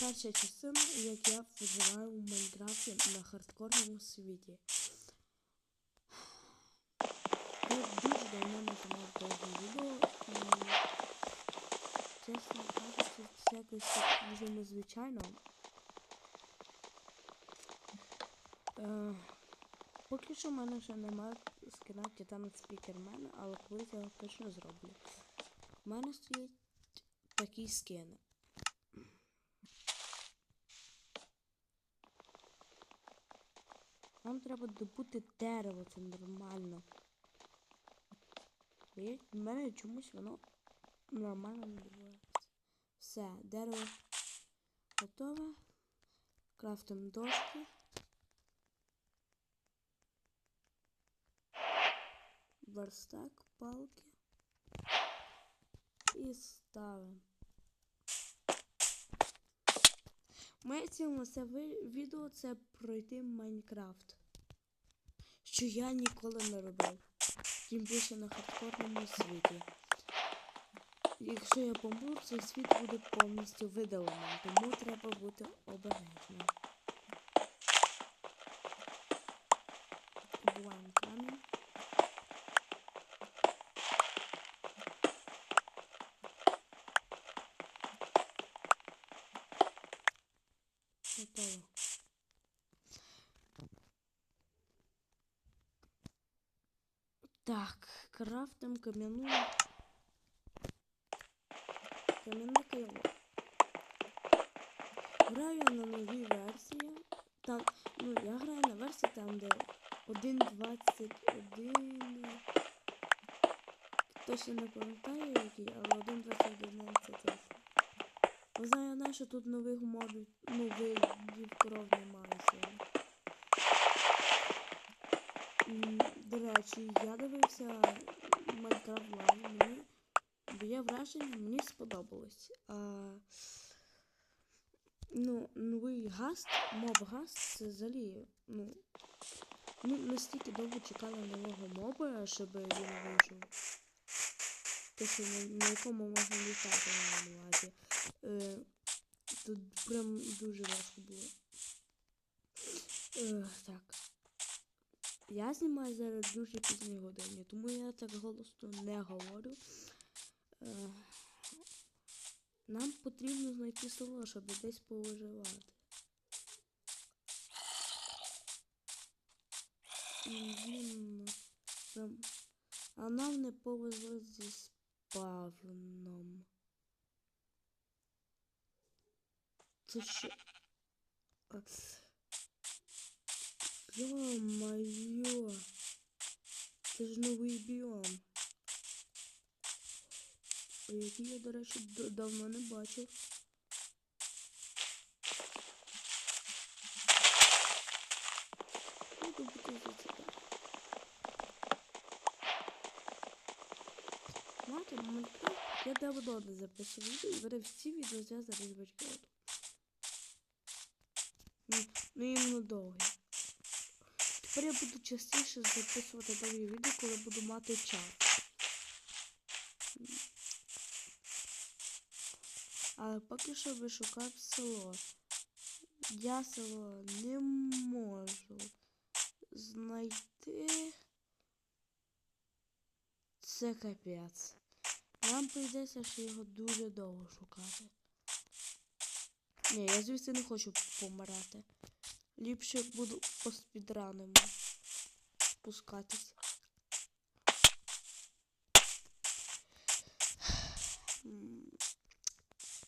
перша частина, як я виживаю в Майнкрафті на хардкорному світі. Я дуже давно не знімав довге відео і чесно кажучи, це якось дуже незвичайно. Е, поки що в мене ще немає скина Титан Спікермен, але колись я його точно зроблю. У мене стоять такі скини. Нам треба добути дерево, це нормально. В мене чомусь воно нормально не добувається. Все, дерево готове. Крафтимо дошки. Верстак, палки. І ставимо. Моя ціль на це відео це пройти Майнкрафт. Що я ніколи не робив. Тим більше на хардкорному світі. Якщо я помру, цей світ буде повністю видаленим, тому треба бути обережним. Буваємо камінь. Так, крафтим кам'яну. Кам'яне кайло. Граю на новій версії. Там, ну, я граю на версії там, де 1.21. Точно не пам'ятаю який, але 1.21 це точно. Знаю, я знаю, що тут нових мобів, ну, видів кров немає сьогодні. До речі, я дивився Майнкрафт Лайв, мені я враження, мені сподобалось. А, ну, новий гаст, моб гаст, це взагалі, ну, ну, настільки довго чекали нового моба, щоб він вийшов. Те, що на, якому можна літати на увазі. Е, тут прям дуже важко було. Е, так. Я знімаю зараз дуже пізні годині, тому я так голосно не говорю. Е, нам потрібно знайти село, щоб десь повиживати. Блін, прям- а нам не повезло зі спавном. Це що? Ё-моё! Це ж новий біом. Який я, до речі, давно не бачив. Ну. Знаєте, я давно не записував відео, і вони всі відео зв'язані з батьками. Ну, ну іменно довгі. Тепер я буду частіше записувати довгі відео, коли буду мати час. Але поки що вишукав село. Я село не можу знайти. Це капець. Нам прийдеться ще його дуже довго шукати. Ні, я звідси не хочу помирати. Ліпше буду по спідраному спускатись. М,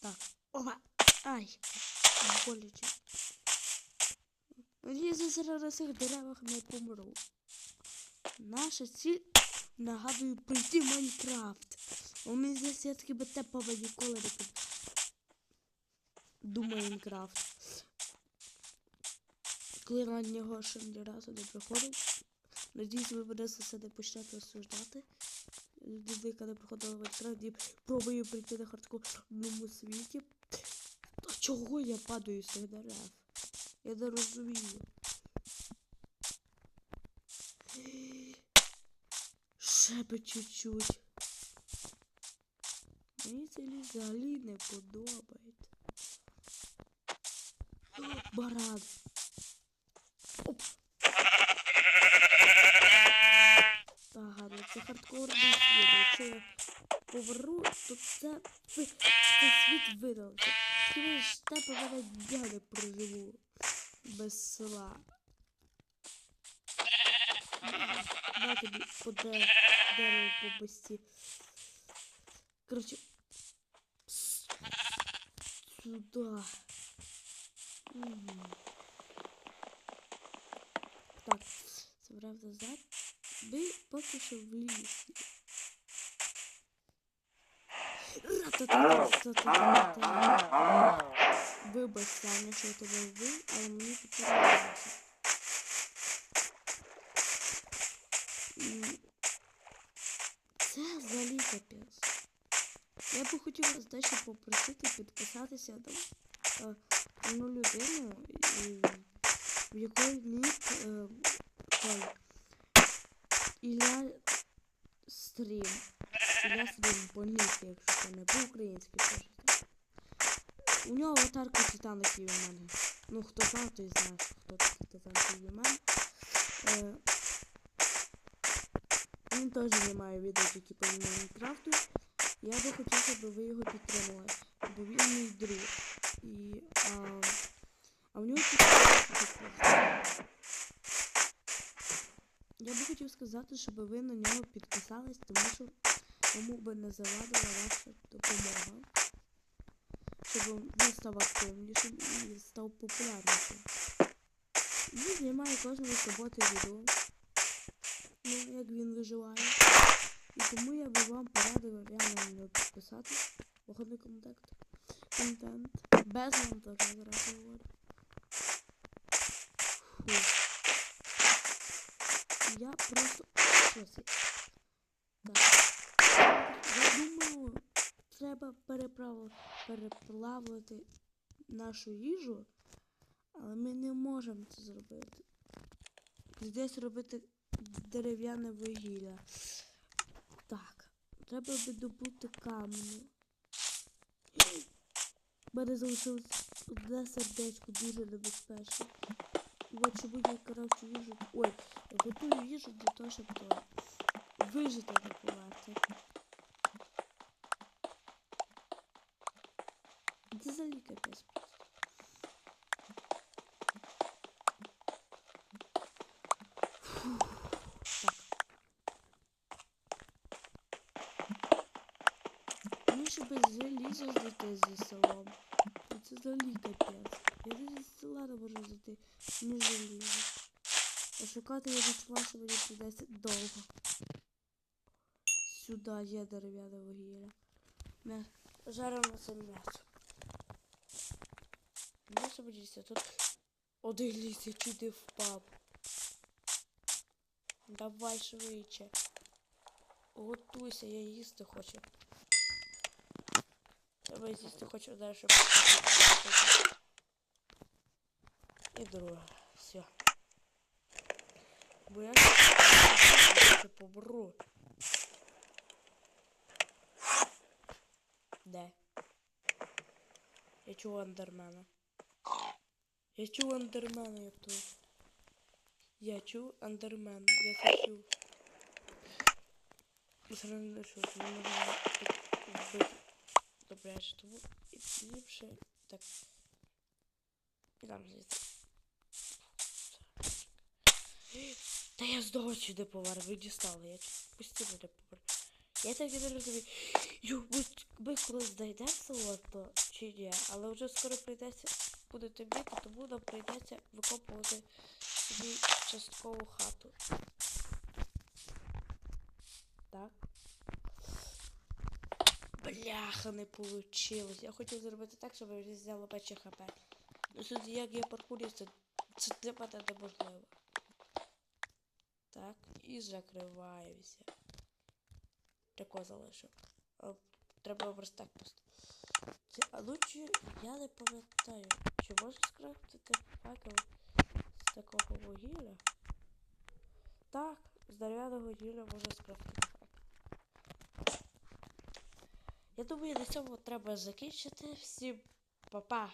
Так. Опа! Ай! Боляче. Надіюсь, зараз цих деревах не помру. Наша ціль, нагадую, пройти Майнкрафт. У мене здається, я таки би тепова ніколи не до Майнкрафт. Коли на нього ще ні разу не приходив. Надіюсь, ви мене за це не почнете осуждати. Людина, яка не приходила в Майнкрафт і пробує прийти на хардкорному світі. Та чого я падаю з цих? Я не розумію. Ще би чуть-чуть. Мені це взагалі не подобається. баран. Оп. Ага, ну це хардкорний світ. Якщо я поверну, то це, це, це світ видався. Хіба ж тебе мене я не проживу без села. На тобі по де- дереву по бості. Коротше. Сюда. Так, забрав назад. Ви поки що в лісі. Вибач, Саня, що я тебе вбив, але мені. М, Це взагалі капець. Я би хотів дещо попросити підписатися там е, одну людину, в якої нік е, Ілля Стрім. Ілля Стрім по ніку, якщо це не по-українськи так. У нього аватарка у мене. Ну, хто знає, той знає, хто такий у мене. Е, він теж знімає відео тільки по Майнкрафту. Я би хотів, щоб ви його підтримали, бо він мій друг. І, а, а в нього тільки Я би хотів сказати, щоб ви на нього підписались, тому що йому би не завадила ваша допомога. Щоб він став активнішим і став популярнішим. Він знімає кожної суботи відео. Ну, як він виживає. І тому я би вам порадив реально на нього підписатись. Походний контакт. Контент. Без монтажу зараз говорю. Я просто. Так. Думаю, треба переплавити нашу їжу, але ми не можемо це зробити. Десь робити дерев'яне вугілля. Так, треба би добути каменю. Мене залишилось одне сердечко дуже небезпечно. От чому я коротше їжу. Ой, я готую їжу для того, щоб вижити на поверхні. Це взагалі капець ще без желіза зайти зі селом. Ну, Це взагалі капець. Я зі села не можу зайти. Не желізо. А шукати я відчуваю, що мені прийдеться довго. Сюди є дерев'яне вугілля. М'я... Жарено це м'ясо. М'ясо подивіться, тут один ліс, я впав. Давай швидше. Готуйся, я їсти хочу. Треба з'їсти хочу далі. І друге. Все. Бо я ще побру. Де? Я чую андермена. Я чую андермена, я тут. Я чую андермена. Я це чую. Все чую, не можу вбити. Добре, тому і ліпше. Так. І там звідси. Та я здого сюди повар, ви дістали, я чуть постійно повар. Я так і не розумію. Ю, ми, ми колись знайдемо село, то чи ні, але вже скоро прийдеться, буде темніти, тому нам прийдеться викопувати собі часткову хату. Так. Бляха, не получилось. Я хотів зробити так, щоб мені взяло пече хп. Ну тут як я паркурю, це, мене неможливо. Так, і закриваємося. Тако залишив. А, Треба просто так просто. Це, а лучше я не пам'ятаю, чи можна скрафтити факел з такого вугілля? Так, з дерев'яного вугілля можна скрафтити факел. Я думаю, на цьому треба закінчити. Всім па-па!